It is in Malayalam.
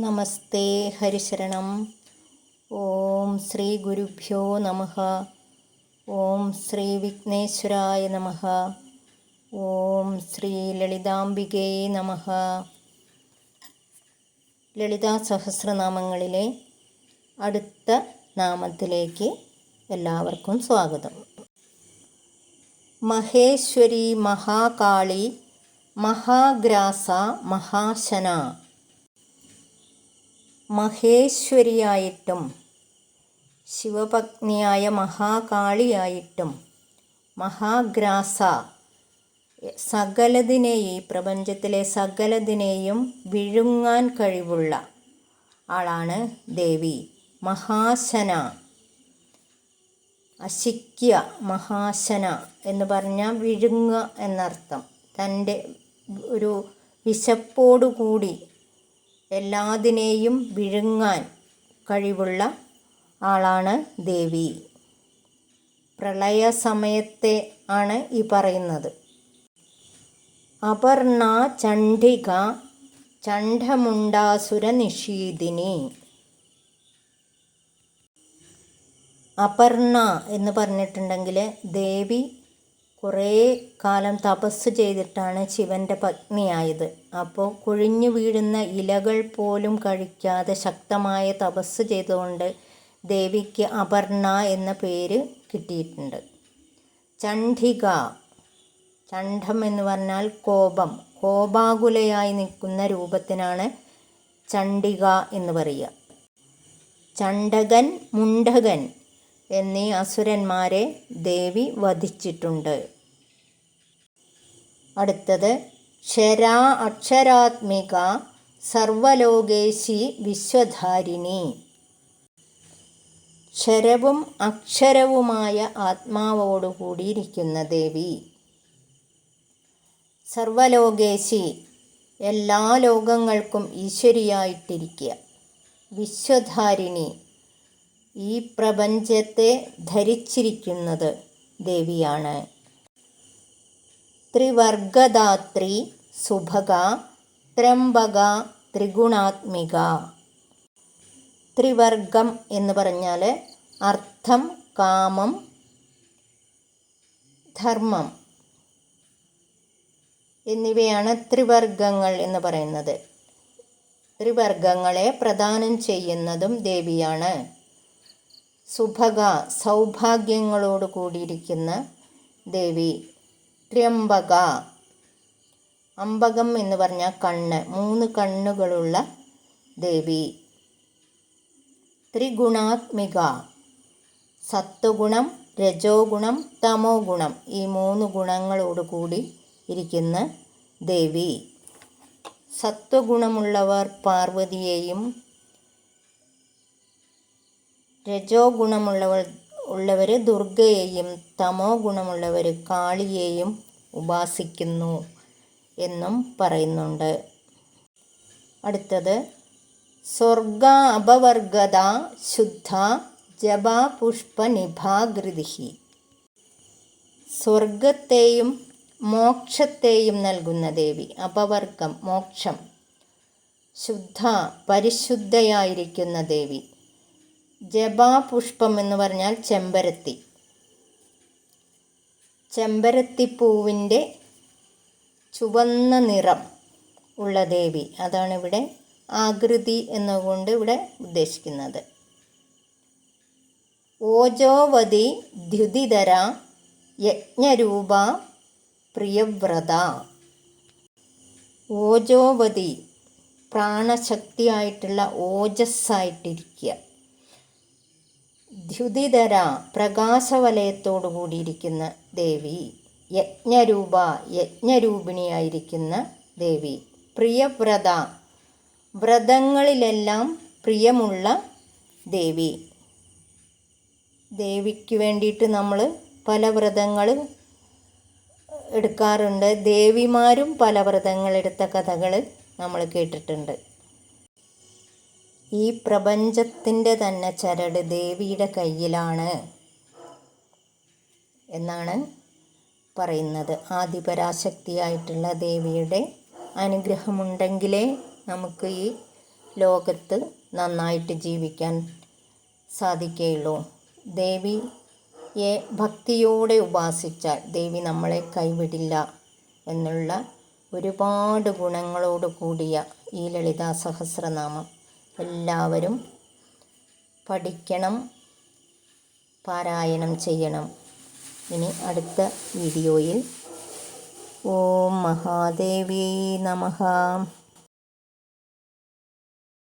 നമസ്തേ ഹരിശരണം. ഓം ശ്രീ ഗുരുഭ്യോ നമ. ഓം ശ്രീ വിഘ്നേശ്വരായ നമ. ഓം ശ്രീ ലളിതാംബികേ നമ. ലളിതാ സഹസ്രനാമങ്ങളിലെ അടുത്ത നാമത്തിലേക്ക് എല്ലാവർക്കും സ്വാഗതം. മഹേശ്വരി മഹാകാളി മഹാഗ്രാസ മഹാശന. മഹേശ്വരിയായിട്ടും ശിവപത്നിയായ മഹാകാളിയായിട്ടും മഹാഗ്രാസ സകലതിനെയും ഈ പ്രപഞ്ചത്തിലെ സകലതിനെയും വിഴുങ്ങാൻ കഴിവുള്ള ആളാണ് ദേവി. മഹാശന അശിക്യ മഹാശന എന്ന് പറഞ്ഞാൽ വിഴുങ്ങുക എന്നർത്ഥം. തന്റെ ഒരു വിശപ്പോടുകൂടി എല്ലാതിനെയും വിഴുങ്ങാൻ കഴിവുള്ള ആളാണ് ദേവി. പ്രളയ സമയത്തെ ആണ് ഈ പറയുന്നത്. അപർണ ചണ്ഡിക ചണ്ഡമുണ്ടാസുര നിഷീദിനി അപർണ എന്ന് പറഞ്ഞിട്ടുണ്ടെങ്കിൽ ദേവി കുറേ കാലം തപസ് ചെയ്തിട്ടാണ് ശിവന്റെ പത്നിയായത്. അപ്പോൾ കുഴിഞ്ഞു വീഴുന്ന ഇലകൾ പോലും കഴിക്കാതെ ശക്തമായ തപസ് ചെയ്തുകൊണ്ട് ദേവിക്ക് അപർണ എന്ന പേര് കിട്ടിയിട്ടുണ്ട്. ചണ്ഡിക ചണ്ഡം എന്ന് പറഞ്ഞാൽ കോപം കോപാകുലയായി നിൽക്കുന്ന രൂപത്തിനാണ് ചണ്ഡിക എന്ന് പറയുക. ചണ്ഡകൻ മുണ്ടകൻ എന്നീ അസുരന്മാരെ ദേവി വധിച്ചിട്ടുണ്ട്. അടുത്തത് ക്ഷരാ അക്ഷരാത്മിക സർവലോകേശി വിശ്വധാരിണി. ക്ഷരവും അക്ഷരവുമായ ആത്മാവോടുകൂടിയിരിക്കുന്ന ദേവി. സർവലോകേശി എല്ലാ ലോകങ്ങൾക്കും ഈശ്വരിയായിട്ടിരിക്കുക. വിശ്വധാരിണി. ഈ പ്രപഞ്ചത്തെ ധരിച്ചിരിക്കുന്നത് ദേവിയാണ്. ത്രിവർഗദാത്രി സുഭക ത്രംബക ത്രിഗുണാത്മിക. ത്രിവർഗം എന്ന് പറഞ്ഞാൽ അർത്ഥം കാമം ധർമ്മം എന്നിവയാണ് ത്രിവർഗങ്ങൾ എന്ന് പറയുന്നത്. ത്രിവർഗങ്ങളെ പ്രദാനം ചെയ്യുന്നതും ദേവിയാണ്. സുഭഗ സൗഭാഗ്യങ്ങളോട് കൂടിയിരിക്കുന്ന ദേവി ത്രിയംബക. അമ്പകം എന്ന് പറഞ്ഞാൽ കണ്ണ് മൂന്ന് കണ്ണുകളുള്ള ദേവി. ത്രിഗുണാത്മിക സത്വഗുണം രജോ ഗുണം തമോ ഗുണം ഈ മൂന്ന് ഗുണങ്ങളോട് കൂടി ഇരിക്കുന്ന ദേവി. സത്വഗുണമുള്ളവർ പാർവതിയെയും രജോ ഗുണമുള്ളവർ ഉള്ളവർ ദുർഗയെയും തമോ ഗുണമുള്ളവർ കാളിയെയും ഉപാസിക്കുന്നു എന്നും പറയുന്നുണ്ട്. അടുത്തത് സ്വർഗ അപവർഗത ശുദ്ധ ജപ പുഷ്പ നിഭാകൃതി സ്വർഗത്തെയും മോക്ഷത്തെയും നൽകുന്ന ദേവി അപവർഗം മോക്ഷം ശുദ്ധ പരിശുദ്ധയായിരിക്കുന്ന ദേവി. ജപാപുഷ്പം എന്ന് പറഞ്ഞാൽ ചെമ്പരത്തി. ചെമ്പരത്തി ചെമ്പരത്തിപ്പൂവിന്റെ ചുവന്ന നിറം ഉള്ള ദേവി. അതാണ് ഇവിടെ ആകൃതി എന്നുകൊണ്ട് ഇവിടെ ഉദ്ദേശിക്കുന്നത്. ഓജോവതി ദ്യുതിധര യജ്ഞരൂപ പ്രിയവ്രത. ഓജോവതി പ്രാണശക്തിയായിട്ടുള്ള ഓജസ്സായിട്ടിരിക്കുക. ദ്യുതിധര പ്രകാശവലയത്തോടു കൂടിയിരിക്കുന്ന ദേവി യജ്ഞരൂപ യജ്ഞരൂപിണിയായിരിക്കുന്ന ദേവി പ്രിയവ്രത വ്രതങ്ങളിലെല്ലാം പ്രിയമുള്ള ദേവി. ദേവിക്ക് വേണ്ടിയിട്ട് നമ്മൾ പല വ്രതങ്ങൾ എടുക്കാറുണ്ട്. ദേവിമാരും പല വ്രതങ്ങൾ എടുത്ത കഥകൾ നമ്മൾ കേട്ടിട്ടുണ്ട്. ഈ പ്രപഞ്ചത്തിന്റെ തന്നെ ചരട് ദേവിയുടെ കയ്യിലാണ് എന്നാണ് പറയുന്നത്. ആദിപരാശക്തിയായിട്ടുള്ള ദേവിയുടെ അനുഗ്രഹമുണ്ടെങ്കിലേ നമുക്ക് ഈ ലോകത്ത് നന്നായിട്ട് ജീവിക്കാൻ സാധിക്കുകയുള്ളൂ. ദേവിയെ ഭക്തിയോടെ ഉപാസിച്ചാൽ ദേവി നമ്മളെ കൈവിടില്ല എന്നുള്ള ഒരുപാട് ഗുണങ്ങളോട് കൂടിയ ഈ ലളിതാ സഹസ്രനാമം. എല്ലാവരും പഠിക്കണം പാരായണം ചെയ്യണം. ഇനി അടുത്ത വീഡിയോയിൽ. ഓം മഹാദേവി നമഃ.